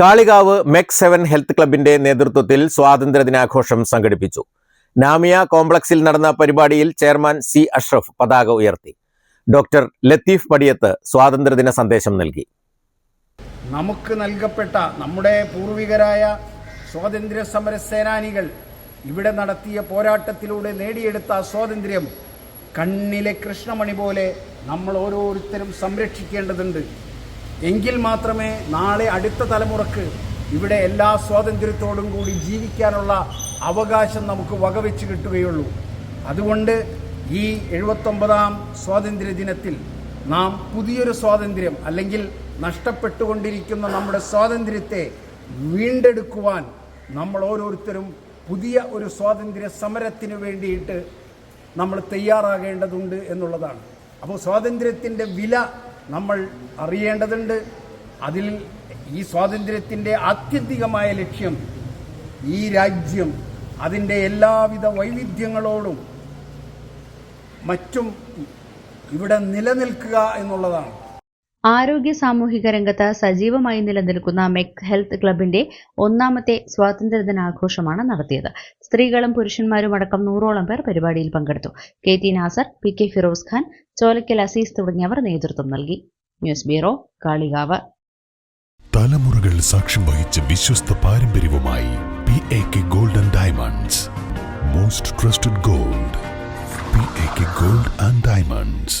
Kalikavu MEC seven health ക്ലബിന്റെ നേതൃത്വത്തിൽ സ്വാതന്ത്ര്യദിനാഘോഷം സംഘടിപ്പിച്ചു. നാമിയ കോംപ്ലക്സിൽ നടന്ന പരിപാടിയിൽ ചെയർമാൻ സി അഷ്റഫ് പതാക ഉയർത്തി. ഡോക്ടർ ലത്തീഫ് പടിയത്ത് സ്വാതന്ത്ര്യദിന സന്ദേശം നൽകി. നമുക്ക് നൽകപ്പെട്ട നമ്മുടെ പൂർവികരായ സ്വാതന്ത്ര്യ സമര സേനാനികൾ ഇവിടെ നടത്തിയ പോരാട്ടത്തിലൂടെ നേടിയെടുത്ത സ്വാതന്ത്ര്യം കണ്ണിലെ കൃഷ്ണമണി പോലെ നമ്മൾ ഓരോരുത്തരും സംരക്ഷിക്കേണ്ടതുണ്ട്. എങ്കിൽ മാത്രമേ നാളെ അടുത്ത തലമുറയ്ക്ക് ഇവിടെ എല്ലാ സ്വാതന്ത്ര്യത്തോടും കൂടി ജീവിക്കാനുള്ള അവകാശം നമുക്ക് വകവെച്ച് കിട്ടുകയുള്ളൂ. അതുകൊണ്ട് ഈ എഴുപത്തൊമ്പതാം സ്വാതന്ത്ര്യ ദിനത്തിൽ നാം പുതിയൊരു സ്വാതന്ത്ര്യം അല്ലെങ്കിൽ നഷ്ടപ്പെട്ടുകൊണ്ടിരിക്കുന്ന നമ്മുടെ സ്വാതന്ത്ര്യത്തെ വീണ്ടെടുക്കുവാൻ നമ്മൾ ഓരോരുത്തരും പുതിയ ഒരു സ്വാതന്ത്ര്യ സമരത്തിന് വേണ്ടിയിട്ട് നമ്മൾ തയ്യാറാകേണ്ടതുണ്ട് എന്നുള്ളതാണ്. അപ്പോൾ സ്വാതന്ത്ര്യത്തിന്റെ വില നമ്മൾ അറിയേണ്ടതുണ്ട്. അതിൽ ഈ സ്വാതന്ത്ര്യത്തിന്റെ ആത്യന്തികമായ ലക്ഷ്യം ഈ രാജ്യം അതിന്റെ എല്ലാവിധ വൈവിധ്യങ്ങളോടും മറ്റും ഇവിടെ നിലനിൽക്കുക എന്നുള്ളതാണ്. ആരോഗ്യ സാമൂഹിക രംഗത്ത് സജീവമായി നിലനിൽക്കുന്ന മെക് ഹെൽത്ത് ക്ലബിന്റെ ഒന്നാമത്തെ സ്വാതന്ത്ര്യദിനാഘോഷമാണ് നടത്തിയത്. സ്ത്രീകളും പുരുഷന്മാരും അടക്കം നൂറോളം പേർ പരിപാടിയിൽ പങ്കെടുത്തു. K T Nasar P K Firoz Khan Cholakkal Aziz തുടങ്ങിയവർ നേതൃത്വം നൽകി. News bureau Kalikavu. തലമുറകൾ സാക്ഷ്യം വഹിച്ച വിശ്വസ്ത പാരമ്പര്യവുമായി P A K golden diamonds most trusted gold P A K gold and diamonds